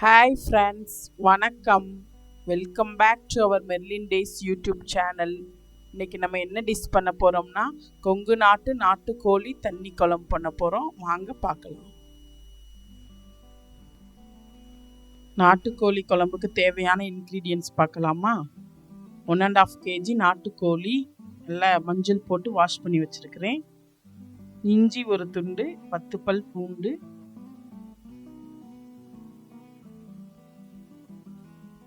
Hi friends வணக்கம். Welcome back to our Merlin days YouTube channel இன்னைக்கு நம்ம என்ன டிஷ் பண்ண போகிறோம்னா கொங்கு நாட்டு நாட்டுக்கோழி தண்ணி குழம்பு பண்ண போகிறோம் வாங்க பார்க்கலாம். நாட்டுக்கோழி குழம்புக்கு தேவையான இன்க்ரீடியன்ஸ் பார்க்கலாமா? ஒன் அண்ட் ஆஃப் கேஜி நாட்டுக்கோழி நல்லா மஞ்சள் போட்டு வாஷ் பண்ணி வச்சுருக்கிறேன். இஞ்சி ஒரு துண்டு பத்து பல் பூண்டு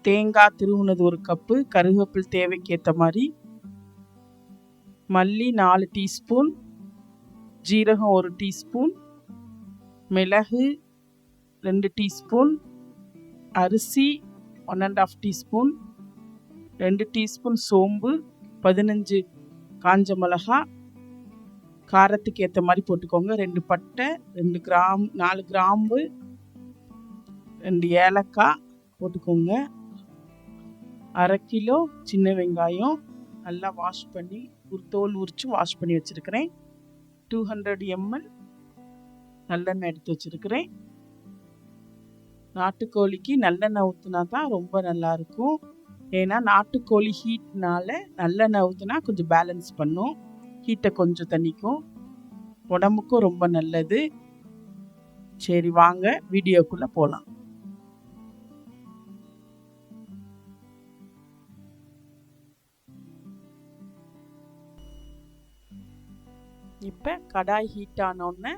தேங்காய் திருவுனது ஒரு கப்பு கருவேப்பில் தேவைக்கு ஏற்ற மாதிரி. மல்லி நாலு டீஸ்பூன் ஜீரகம் ஒரு டீஸ்பூன் மிளகு ரெண்டு டீஸ்பூன் அரிசி ஒன் அண்ட் ஆஃப் டீஸ்பூன் ரெண்டு டீஸ்பூன் சோம்பு பதினஞ்சு காஞ்ச மிளகா. காரத்துக்கு ஏற்ற மாதிரி போட்டுக்கோங்க. ரெண்டு பட்டை ரெண்டு கிராம் நாலு கிராம்பு ரெண்டு ஏலக்காய் போட்டுக்கோங்க. அரை கிலோ சின்ன வெங்காயம் நல்லா வாஷ் பண்ணி ஒரு தோல் உரித்து வாஷ் பண்ணி வச்சுருக்கிறேன். டூ ஹண்ட்ரட் எம்எல் நல்லெண்ணெய் எடுத்து வச்சுருக்கிறேன். நாட்டுக்கோழிக்கு நல்லெண்ணெய் ஊற்றுனா தான் ரொம்ப நல்லாயிருக்கும் ஏன்னா நாட்டுக்கோழி ஹீட்னால நல்லெண்ணெய் ஊற்றுனா கொஞ்சம் பேலன்ஸ் பண்ணும். ஹீட்டை கொஞ்சம் தண்ணிக்கும் உடம்புக்கும் ரொம்ப நல்லது. சரி வாங்க வீடியோக்குள்ளே போகலாம் இப்போ கடாய் ஹீட் ஆனோடனே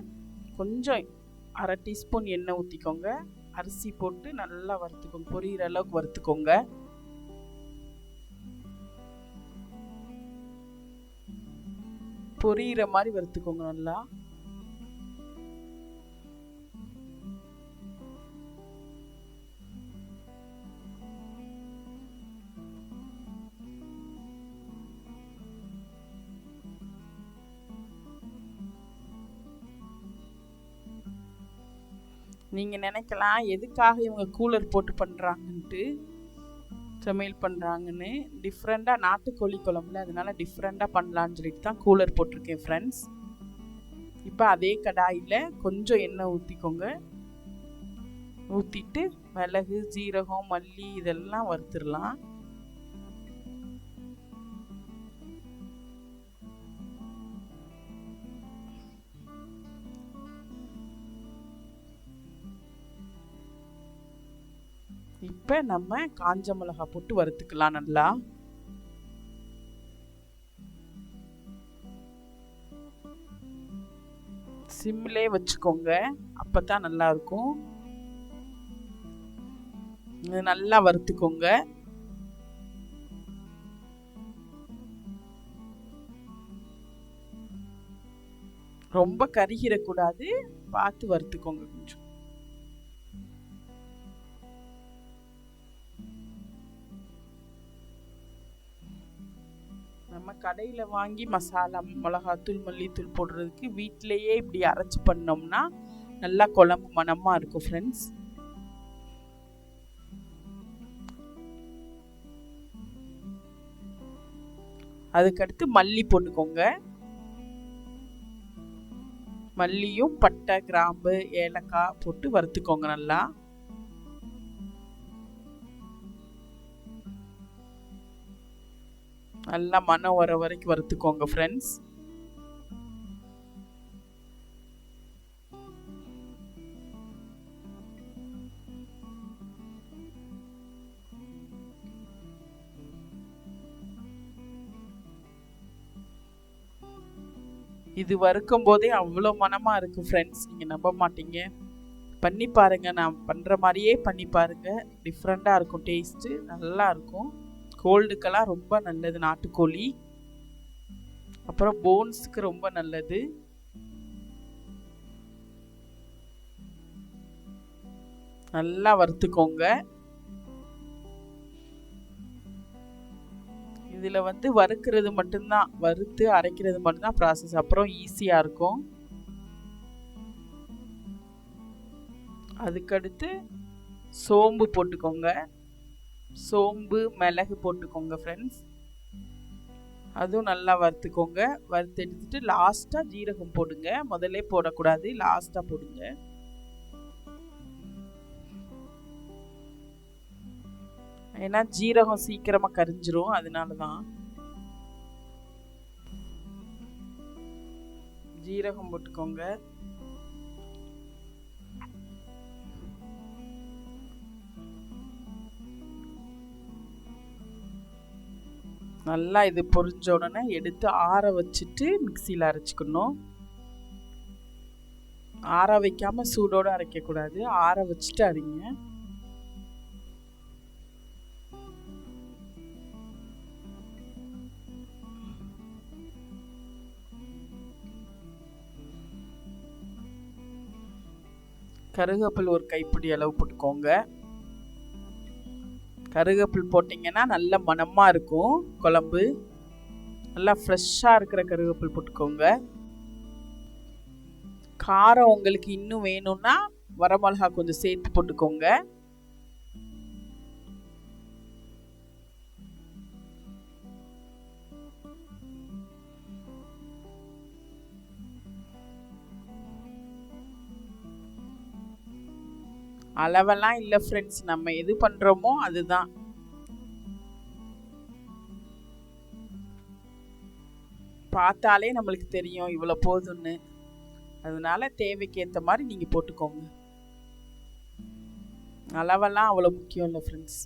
கொஞ்சம் அரை டீஸ்பூன் எண்ணெய் ஊற்றிக்கோங்க அரிசி போட்டு நல்லா வறுத்துக்கோங்க. பொரியிற அளவுக்கு வறுத்துக்கோங்க. பொரியிற மாதிரி வறுத்துக்கோங்க நல்லா. நீங்கள் நினைக்கலாம் எதுக்காக இவங்க கூலர் போட்டு பண்ணுறாங்கன்ட்டு சமையல் பண்ணுறாங்கன்னு டிஃப்ரெண்ட்டாக நாட்டுக்கோழி குழம்புல அதனால டிஃப்ரெண்ட்டாக பண்ணலான்னு சொல்லிட்டு தான் கூலர் போட்டிருக்கேன் ஃப்ரெண்ட்ஸ் இப்போ அதே கடாயில் கொஞ்சம் எண்ணெய் ஊற்றிக்கோங்க ஊற்றிட்டு மிளகு ஜீரகம் மல்லி இதெல்லாம் வறுத்துடலாம். இப்போ நம்ம காஞ்ச மிளகா போட்டு வறுத்துக்கலாம் நல்லா? சிம்லே வச்சுக்கோங்க அப்போ தான் நல்லா இருக்கும் நல்லா வறுத்துக்கோங்க. ரொம்ப கருகிடக்கூடாது பார்த்து வறுத்துக்கோங்க கொஞ்சம். நம்ம கடையில் வாங்கி மசாலா மிளகாத்தூள் மல்லித்தூள் போடுறதுக்கு வீட்டிலையே இப்படி அரைச்சி பண்ணோம்னா நல்லா குழம்பு மணமாக இருக்கும் ஃப்ரெண்ட்ஸ் அதுக்கடுத்து மல்லி போட்டுக்கோங்க. மல்லியும் பட்டை கிராம்பு ஏலக்காய் போட்டு வறுத்துக்கோங்க நல்லா. நல்லா மனம் வர வரைக்கும் வறுத்துக்கோங்க ஃப்ரெண்ட்ஸ் இது வறுக்கும் போதே அவ்வளோ மனமாக இருக்குது ஃப்ரெண்ட்ஸ் நீங்கள் நம்ப மாட்டீங்க. பண்ணி பாருங்கள் நான் பண்ணுற மாதிரியே பண்ணி பாருங்கள் டிஃப்ரெண்ட்டாக இருக்கும் டேஸ்ட்டு நல்லா இருக்கும். கோல்டுக்கெல்லாம் ரொம்ப நல்லது நாட்டுக்கோழி. அப்புறம் போன்ஸுக்கு ரொம்ப நல்லது. நல்லா வறுத்துக்கோங்க. இதில் வந்து வறுக்கிறது மட்டும்தான் வறுத்து அரைக்கிறது மட்டும்தான் ப்ராசஸ் அப்புறம் ஈஸியாக இருக்கும். அதுக்கடுத்து சோம்பு போட்டுக்கோங்க. சோம்பு மிளகு போட்டுக்கோங்க ஃப்ரெண்ட்ஸ் அதுவும் நல்லா வறுத்துக்கோங்க. வறுத்து எடுத்துட்டு லாஸ்ட்டாக ஜீரகம் போடுங்க. முதல்ல போடக்கூடாது லாஸ்ட்டாக போடுங்க. ஏன்னா ஜீரகம் சீக்கிரமாக கரிஞ்சிரும் அதனால தான் ஜீரகம் போட்டுக்கோங்க. நல்லா இது பொரிஞ்ச உடனே எடுத்து ஆற வச்சுட்டு மிக்சியில் அரைச்சிக்கணும். ஆற வைக்காம சூடோடு அரைக்கக்கூடாது. ஆற வச்சுட்டு அரைங்க. கருவேப்பில் ஒரு கைப்பிடி அளவு போட்டுக்கோங்க. கருவேப்பில் போட்டிங்கன்னா நல்ல மணமாக இருக்கும் குழம்பு. நல்லா ஃப்ரெஷ்ஷாக இருக்கிற கருவேப்பில் போட்டுக்கோங்க. காரம் உங்களுக்கு இன்னும் வேணும்னா வரமிளகா கொஞ்சம் சேர்த்து போட்டுக்கோங்க. அளவெல்லாம் இல்லை ஃப்ரெண்ட்ஸ் நம்ம எது பண்ணுறோமோ அதுதான். பார்த்தாலே நம்மளுக்கு தெரியும் இவ்வளோ போதும்னு. அதனால தேவைக்கு ஏற்ற மாதிரி நீங்கள் போட்டுக்கோங்க. அளவெல்லாம் அவ்வளோ முக்கியம் இல்லை ஃப்ரெண்ட்ஸ்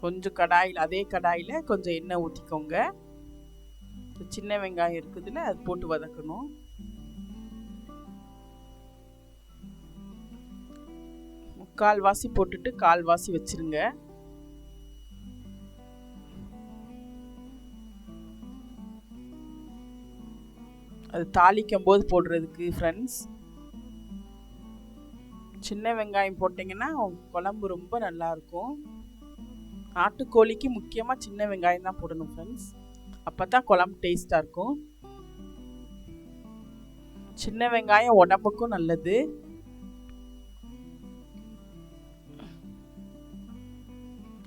கொஞ்சம் கடாயில் அதே கடாயில் கொஞ்சம் எண்ணெய் ஊற்றிக்கோங்க சின்ன வெங்காயம் இருக்குதுல்ல அது போட்டு வதக்கணும். முக்கால்வாசி போட்டுட்டு கால்வாசி வச்சிருங்க. அது தாளிக்கும் போது போடுறதுக்கு ஃப்ரெண்ட்ஸ் சின்ன வெங்காயம் போட்டிங்கன்னா குழம்பு ரொம்ப நல்லாயிருக்கும் நாட்டுக்கோழிக்கு முக்கியமாக சின்ன வெங்காயம் தான் போடணும் ஃப்ரெண்ட்ஸ் அப்போ தான் குழம்பு டேஸ்ட்டாக இருக்கும். சின்ன வெங்காயம் உடம்புக்கும் நல்லது.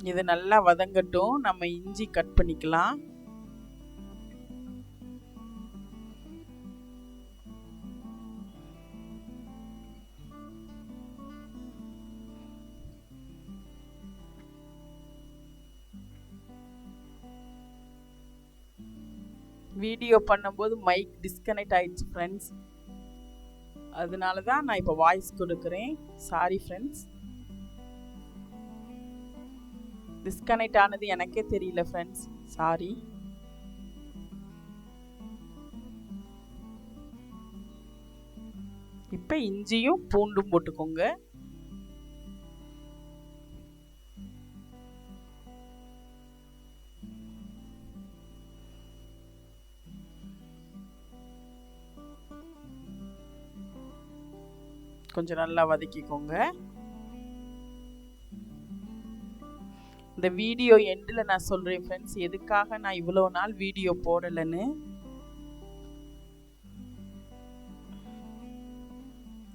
இது நல்லா வதங்கட்டும். நம்ம இஞ்சி கட் பண்ணிக்கலாம். வீடியோ பண்ணும்போது மைக் டிஸ்கனெக்ட் ஆயிடுச்சு ஃப்ரெண்ட்ஸ் அதனால தான் நான் இப்போ வாய்ஸ் கொடுக்குறேன். சாரி ஃப்ரெண்ட்ஸ் டிஸ்கனெக்ட் ஆனது எனக்கே தெரியல ஃப்ரெண்ட்ஸ் சாரி இப்போ இஞ்சியும் பூண்டும் போட்டுக்கோங்க. கொஞ்சம் நல்லா வதக்கிக்கோங்க. இந்த வீடியோ எண்டில் நான் சொல்கிறேன் ஃப்ரெண்ட்ஸ் எதுக்காக நான் இவ்வளோ நாள் வீடியோ போடலைன்னு?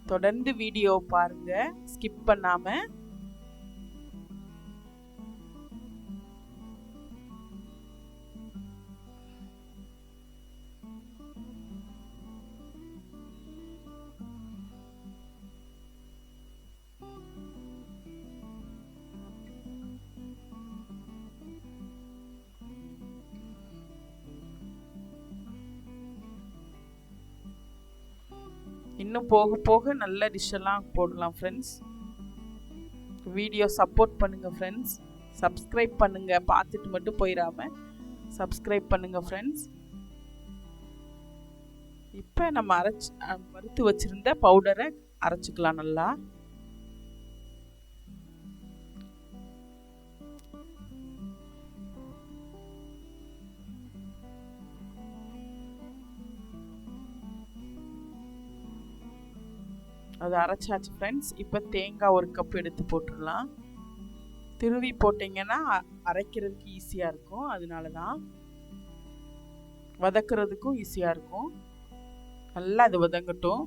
தொடர்ந்து வீடியோ பாருங்க. ஸ்கிப் பண்ணாம இன்னும் போக போக நல்ல டிஷ்ஷெல்லாம் போடலாம் ஃப்ரெண்ட்ஸ் வீடியோ சப்போர்ட் பண்ணுங்கள் ஃப்ரெண்ட்ஸ் சப்ஸ்கிரைப் பண்ணுங்கள் பார்த்துட்டு மட்டும் போயிடாம சப்ஸ்கிரைப் பண்ணுங்கள் ஃப்ரெண்ட்ஸ் இப்போ நம்ம அரைச்சி வறுத்து வச்சுருந்த பவுடரை அரைச்சிக்கலாம் நல்லா. அது அரைச்சாச்சு ஃப்ரெண்ட்ஸ் இப்போ தேங்காய் ஒரு கப் எடுத்து போட்டுடலாம். திருவி போட்டிங்கன்னா அரைக்கிறதுக்கு ஈஸியாக இருக்கும். அதனால தான் வதக்குறதுக்கும் ஈஸியாக இருக்கும். நல்லா அது வதங்கட்டும்.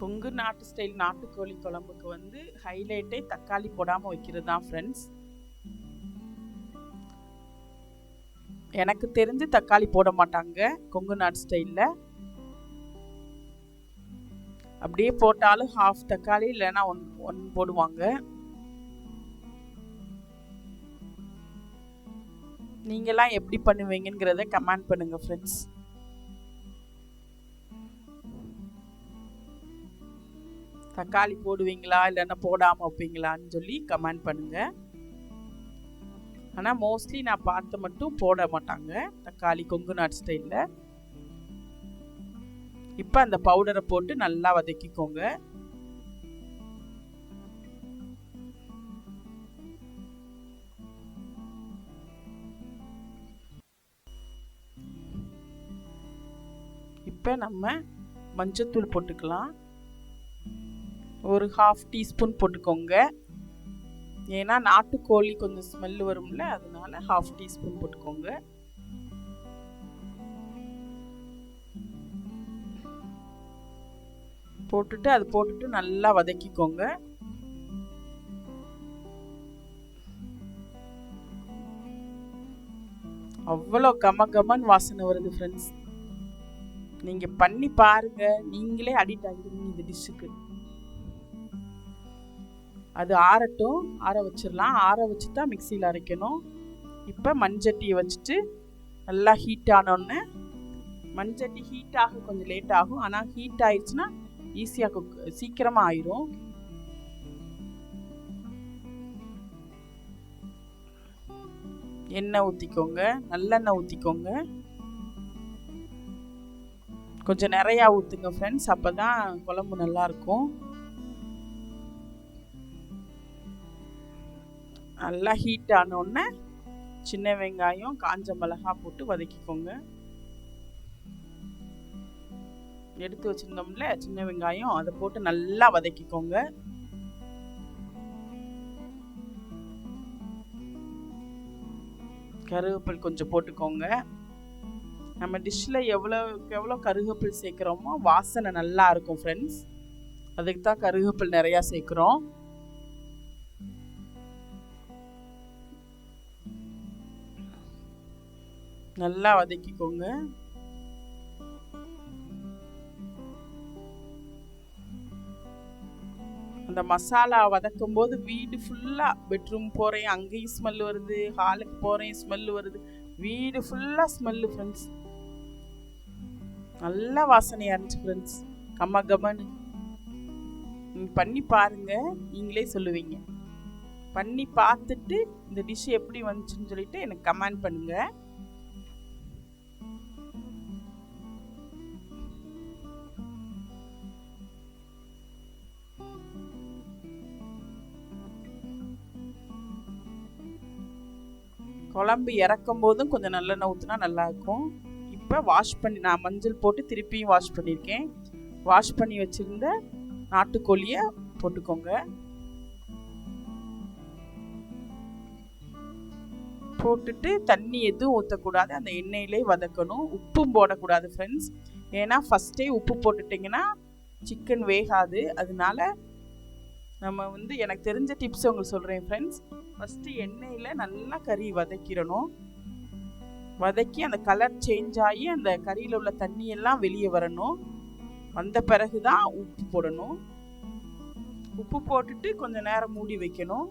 பொங்கு நாட்டு ஸ்டைல் நாட்டுக்கோழி குழம்புக்கு வந்து ஹைலைட்டே தக்காளி போடாமல் வைக்கிறது தான் ஃப்ரெண்ட்ஸ் எனக்கு தெரிஞ்சு தக்காளி போட மாட்டாங்க கொங்கு நாட் ஸ்டைலில் அப்படியே போட்டாலும் ஹாஃப் தக்காளி இல்லைன்னா ஒன் ஒன் போடுவாங்க. நீங்களாம் எப்படி பண்ணுவீங்கங்கிறத கமெண்ட் பண்ணுங்க ஃப்ரெண்ட்ஸ் தக்காளி போடுவீங்களா இல்லைன்னா போடாமல் வைப்பீங்களான்னு சொல்லி கமெண்ட் பண்ணுங்கள் ஆனால் மோஸ்ட்லி நான் பார்த்து மட்டும் போட மாட்டாங்க. தக்காளி கொங்கு நாட் ஸ்டைலில் இப்போ அந்த பவுடரை போட்டு நல்லா வதக்கிக்கோங்க. இப்போ நம்ம மஞ்சத்தூள் போட்டுக்கலாம். ஒரு ஹாஃப் டீஸ்பூன் போட்டுக்கோங்க. ஏன்னா நாட்டுக்கோழி கொஞ்சம் ஸ்மெல் வரும்ல அதனால ஹாஃப் டீஸ்பூன் போட்டுக்கோங்க. போட்டுட்டு அது போட்டுட்டு நல்லா வதக்கிக்கோங்க. அவ்வளோ கம கமன் வாசனை வருது ஃப்ரெண்ட்ஸ் நீங்கள் பண்ணி பாருங்க. நீங்களே அடிக்ட் ஆகிடுவீங்க இந்த டிஷ்ஷுக்கு அது ஆறட்டும் ஆற வச்சிடலாம் ஆற வச்சு தான் மிக்சியில் அரைக்கணும். இப்போ மண்சட்டியை வச்சுட்டு நல்லா ஹீட் ஆனோடனே மண்சட்டி ஹீட் ஆக கொஞ்சம் லேட் ஆகும். ஆனால் ஹீட் ஆயிடுச்சுன்னா ஈஸியாக குக் சீக்கிரமாக ஆயிரும். எண்ணெய் ஊற்றிக்கோங்க நல்லெண்ணெய் ஊற்றிக்கோங்க கொஞ்சம் நிறையா ஊற்றுங்க ஃப்ரெண்ட்ஸ் அப்போ தான் குழம்பு நல்லாயிருக்கும் நல்லா ஹீட் ஆனோடனே சின்ன வெங்காயம் காஞ்ச மிளகா போட்டு வதக்கிக்கோங்க. எடுத்து வச்சுருந்தோம்ல சின்ன வெங்காயம் அதை போட்டு நல்லா வதக்கிக்கோங்க. கருவேப்பில் கொஞ்சம் போட்டுக்கோங்க. நம்ம டிஷ்ஷில் எவ்வளோ எவ்வளோ கருவேப்பில் சேர்க்குறோமோ வாசனை நல்லா இருக்கும் ஃப்ரெண்ட்ஸ் அதுக்கு தான் கருவேப்பில் நிறையா சேர்க்குறோம். நல்லா வதக்கிக்கோங்க. அந்த மசாலா வதக்கும் போது வீடு ஃபுல்லாக பெட்ரூம் போகிறேன் அங்கேயும் ஸ்மெல் வருது ஹாலுக்கு போகிறேன் ஸ்மெல் வருது. வீடு ஃபுல்லாக ஸ்மெல்லு ஃப்ரெண்ட்ஸ் நல்லா வாசனையாக இருந்துச்சு ஃப்ரெண்ட்ஸ் கம்ம கமனு நீங்கள் பண்ணி பாருங்க நீங்களே சொல்லுவீங்க. பண்ணி பார்த்துட்டு இந்த டிஷ் எப்படி வந்துச்சுன்னு சொல்லிட்டு எனக்கு கமெண்ட் பண்ணுங்கள் குழம்பு இறக்கும் போதும் கொஞ்சம் நல்லெண்ணெய் ஊற்றினா நல்லாயிருக்கும். இப்போ வாஷ் பண்ணி நான் மஞ்சள் போட்டு திருப்பியும் வாஷ் பண்ணியிருக்கேன். வாஷ் பண்ணி வச்சுருந்த நாட்டுக்கோழியை போட்டுக்கோங்க. போட்டுட்டு தண்ணி எதுவும் ஊற்றக்கூடாது அந்த எண்ணெயிலே வதக்கணும். உப்பும் போடக்கூடாது ஃப்ரெண்ட்ஸ் ஏன்னா ஃபஸ்ட்டே உப்பு போட்டுட்டிங்கன்னா சிக்கன் வேகாது. அதனால நம்ம வந்து எனக்கு தெரிஞ்ச டிப்ஸ் உங்களுக்கு சொல்கிறேன் ஃப்ரெண்ட்ஸ் ஃபஸ்ட்டு எண்ணெயில் நல்லா கறி வதக்கிடணும். வதக்கி அந்த கலர் சேஞ்ச் ஆகி அந்த கறியில் உள்ள தண்ணியெல்லாம் வெளியே வரணும். வந்த பிறகு தான் உப்பு போடணும். உப்பு போட்டுட்டு கொஞ்சம் நேரம் மூடி வைக்கணும்.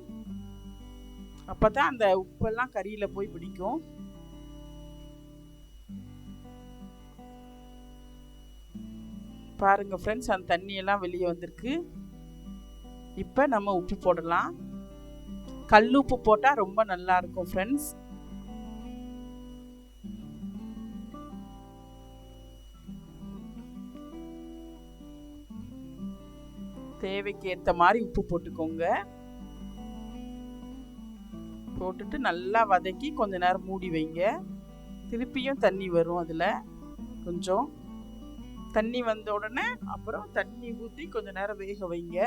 அப்போ தான் அந்த உப்பெல்லாம் கறியில் போய் பிடிக்கும். பாருங்கள் ஃப்ரெண்ட்ஸ் அந்த தண்ணியெல்லாம் வெளியே வந்திருக்கு. இப்போ நம்ம உப்பு போடலாம். கல் உப்பு போட்டால் ரொம்ப நல்லா இருக்கும் ஃப்ரெண்ட்ஸ் தேவைக்கு ஏற்ற மாதிரி உப்பு போட்டுக்கோங்க. போட்டுட்டு நல்லா வதக்கி கொஞ்ச நேரம் மூடி வைங்க. திருப்பியும் தண்ணி வரும் அதில். கொஞ்சம் தண்ணி வந்த உடனே அப்புறம் தண்ணி ஊற்றி கொஞ்ச நேரம் வேக வைங்க.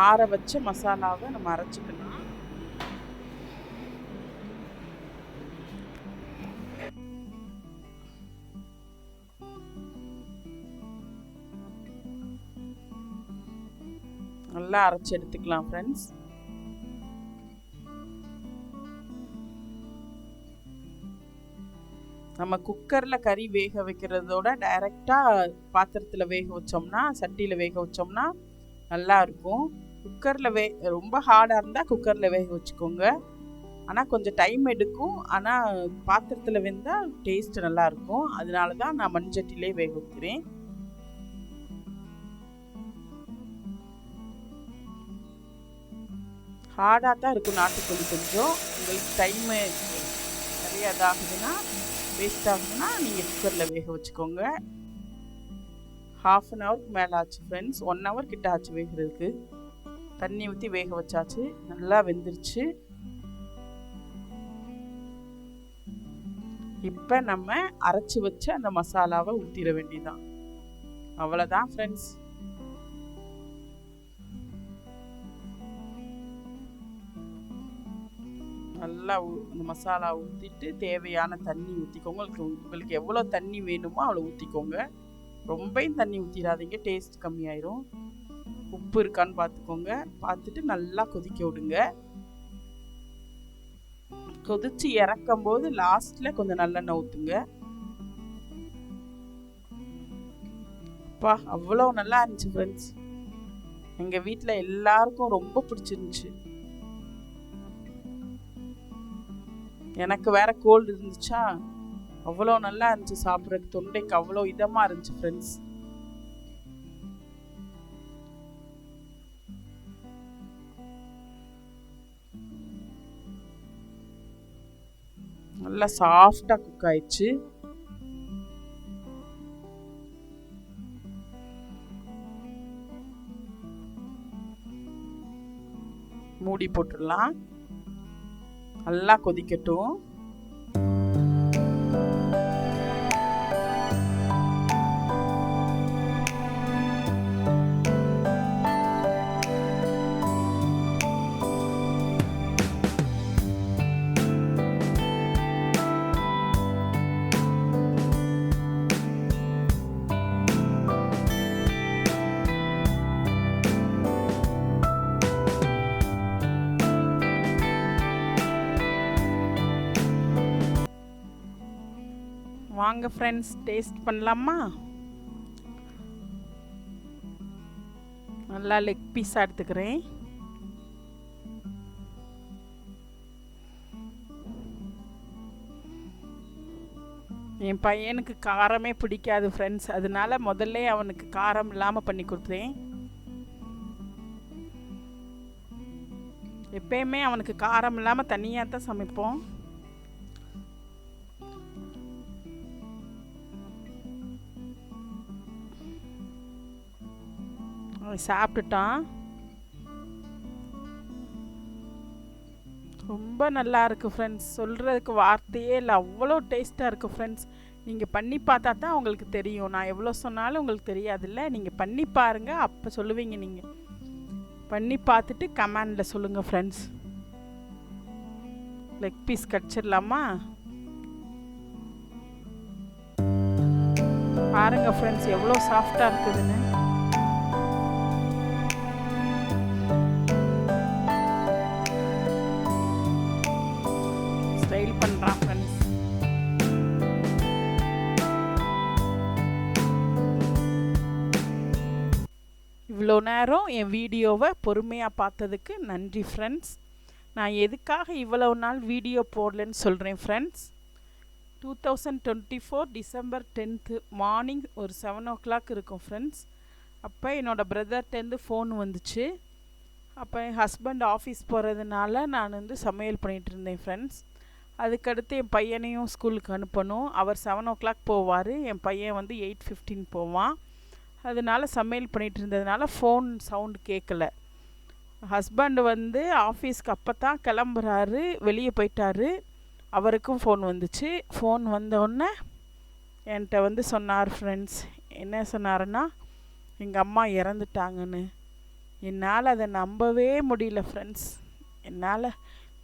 ஆற வச்ச மசாலாவை நம்ம அரைச்சிக்கணும் நல்லா அரைச்சி எடுத்துக்கலாம் ஃப்ரெண்ட்ஸ் நம்ம குக்கரில் கறி வேக வைக்கிறதோட டைரெக்டாக பாத்திரத்தில் வேக வச்சோம்னா சட்டியில் வேக வச்சோம்னா நல்லா இருக்கும். குக்கரில் வே ரொம்ப ஹார்டாக இருந்தால் குக்கரில் வேக வச்சுக்கோங்க. ஆனால் கொஞ்சம் டைம் எடுக்கும். ஆனால் பாத்திரத்தில் வெந்தால் டேஸ்ட் நல்லாயிருக்கும் அதனால தான் நான் மண்சட்டிலே வேக வைக்கிறேன். ஹார்டாக தான் இருக்கும் நாட்டுக்கோழி கொஞ்சம். உங்களுக்கு டைமு நிறைய இதாகுதுன்னா வேஸ்ட் ஆகுதுன்னா நீங்கள் குக்கரில் வேக வச்சுக்கோங்க. ஹாஃப் அன் ஹவருக்கு மேலே ஆச்சு ஃப்ரெண்ட்ஸ் ஒன் ஹவர் கிட்ட ஆச்சு வேகிறதுக்கு. தண்ணி ஊற்றி வேக வச்சாச்சு. நல்லா வெந்துருச்சு. இப்போ நம்ம அரைச்சி வச்சு அந்த மசாலாவை ஊற்றிட வேண்டியதான் அவ்வளோதான் ஃப்ரெண்ட்ஸ் நல்லா அந்த மசாலா ஊற்றிட்டு தேவையான தண்ணி ஊற்றிக்கோங்க உங்களுக்கு உங்களுக்கு எவ்வளோ தண்ணி வேணுமோ அவ்வளோ ஊற்றிக்கோங்க ரொம்பையும் தண்ணி ஊற்றிடாதீங்க டேஸ்ட் கம்மியாயிரும். உப்பு இருக்கான்னு பார்த்துக்கோங்க பார்த்துட்டு நல்லா கொதிக்க விடுங்க. கொதிச்சு இறக்கும் போது லாஸ்ட்ல கொஞ்சம் நல்லெண்ணெய் ஊற்றுங்க அப்பா அவ்வளோ நல்லா இருந்துச்சு ஃப்ரெண்ட்ஸ் எங்கள் வீட்டில் எல்லாருக்கும் ரொம்ப பிடிச்சிருந்துச்சு. எனக்கு வேற கோல்டு இருந்துச்சா? அவ்வளோ நல்லா இருந்துச்சு சாப்பிட்றதுக்கு. தொண்டைக்கு அவ்வளோ இதமாக இருந்துச்சு ஃப்ரெண்ட்ஸ் நல்லா சாஃப்டாக குக் ஆயிடுச்சு. மூடி போட்டுடலாம். நல்லா கொதிக்கட்டும். வாங்க ஃப்ரெண்ட்ஸ் டேஸ்ட் பண்ணலாமா? நல்லா லெக் பீஸாக எடுத்துக்கிறேன். என் பையனுக்கு காரமே பிடிக்காது ஃப்ரெண்ட்ஸ் அதனால முதல்ல அவனுக்கு காரம் இல்லாமல் பண்ணி கொடுத்தேன் எப்பயுமே அவனுக்கு காரம் இல்லாமல் தனியாக தான் சமைப்போம். சாப்பிட்டுட்டான். ரொம்ப நல்லா இருக்குது ஃப்ரெண்ட்ஸ் சொல்கிறதுக்கு வார்த்தையே இல்லை. அவ்வளோ டேஸ்ட்டாக இருக்குது ஃப்ரெண்ட்ஸ் நீங்கள் பண்ணி பார்த்தா தான் உங்களுக்கு தெரியும். நான் எவ்வளோ சொன்னாலும் உங்களுக்கு தெரியாதுல்ல. நீங்கள் பண்ணி பாருங்கள் அப்போ சொல்லுவீங்க நீங்கள் பண்ணி பார்த்துட்டு கமெண்டில் சொல்லுங்கள் ஃப்ரெண்ட்ஸ் லெக் பீஸ் கடிச்சிடலாமா? பாருங்கள் ஃப்ரெண்ட்ஸ் எவ்வளோ சாஃப்டாக இருக்குதுன்னு. நேரம் என் வீடியோவை பொறுமையாக பார்த்ததுக்கு நன்றி ஃப்ரெண்ட்ஸ் நான் எதுக்காக இவ்வளவு நாள் வீடியோ போடலன்னு சொல்கிறேன் friends two thousand twenty four December tenth morning ஒரு செவன் ஓ கிளாக் இருக்கும் ஃப்ரெண்ட்ஸ் அப்போ என்னோடய பிரதர்கிட்டேருந்து ஃபோன் வந்துச்சு. அப்போ என் ஹஸ்பண்ட் ஆஃபீஸ் போகிறதுனால நான் வந்து சமையல் பண்ணிகிட்டு இருந்தேன் ஃப்ரெண்ட்ஸ் அதுக்கடுத்து என் பையனையும் ஸ்கூலுக்கு அனுப்பணும். அவர் செவன் ஓ கிளாக் போவார். என் பையன் வந்து எயிட் ஃபிஃப்டீன் போவான். அதனால சமையல் பண்ணிகிட்டு இருந்ததுனால ஃபோன் சவுண்டு கேட்கல ஹஸ்பண்ட் வந்து ஆஃபீஸ்க்கு அப்போ தான் கிளம்புறாரு வெளியே போயிட்டாரு. அவருக்கும் ஃபோன் வந்துச்சு. ஃபோன் வந்தோடனே என்கிட்ட வந்து சொன்னார் ஃப்ரெண்ட்ஸ் என்ன சொன்னாருன்னா எங்கள் அம்மா இறந்துட்டாங்கன்னு. என்னால் அதை நம்பவே முடியல ஃப்ரெண்ட்ஸ் என்னால்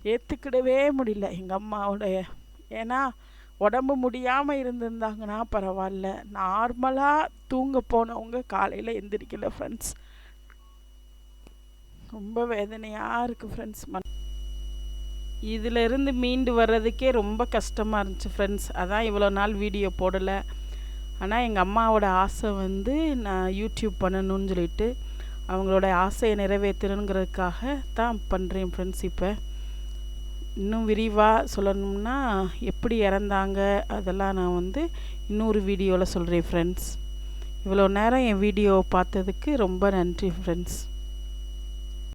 ஏற்றுக்கிடவே முடியல எங்கள் அம்மாவுடைய. ஏன்னா உடம்பு முடியாமல் இருந்திருந்தாங்கன்னா பரவாயில்ல. நார்மலாக தூங்க போனவங்க காலையில் எந்திரிக்கல ஃப்ரெண்ட்ஸ் ரொம்ப வேதனையாக இருக்குது ஃப்ரெண்ட்ஸ் மன் இதிலிருந்து மீண்டு வர்றதுக்கே ரொம்ப கஷ்டமாக இருந்துச்சு ஃப்ரெண்ட்ஸ் அதான் இவ்வளோ நாள் வீடியோ போடலை. ஆனால் எங்கள் அம்மாவோட ஆசை வந்து நான் யூடியூப் பண்ணணும்னு சொல்லிட்டு அவங்களோட ஆசையை நிறைவேற்றணுங்கிறதுக்காக தான் பண்ணுறேன் ஃப்ரெண்ட்ஸ் இப்போ. இன்னும் விரிவாக சொல்லணும்னா எப்படி இறந்தாங்க அதெல்லாம் நான் வந்து இன்னொரு வீடியோவில் சொல்கிறேன் ஃப்ரெண்ட்ஸ் இவ்வளோ நேரம் என் வீடியோ பார்த்ததுக்கு ரொம்ப நன்றி ஃப்ரெண்ட்ஸ்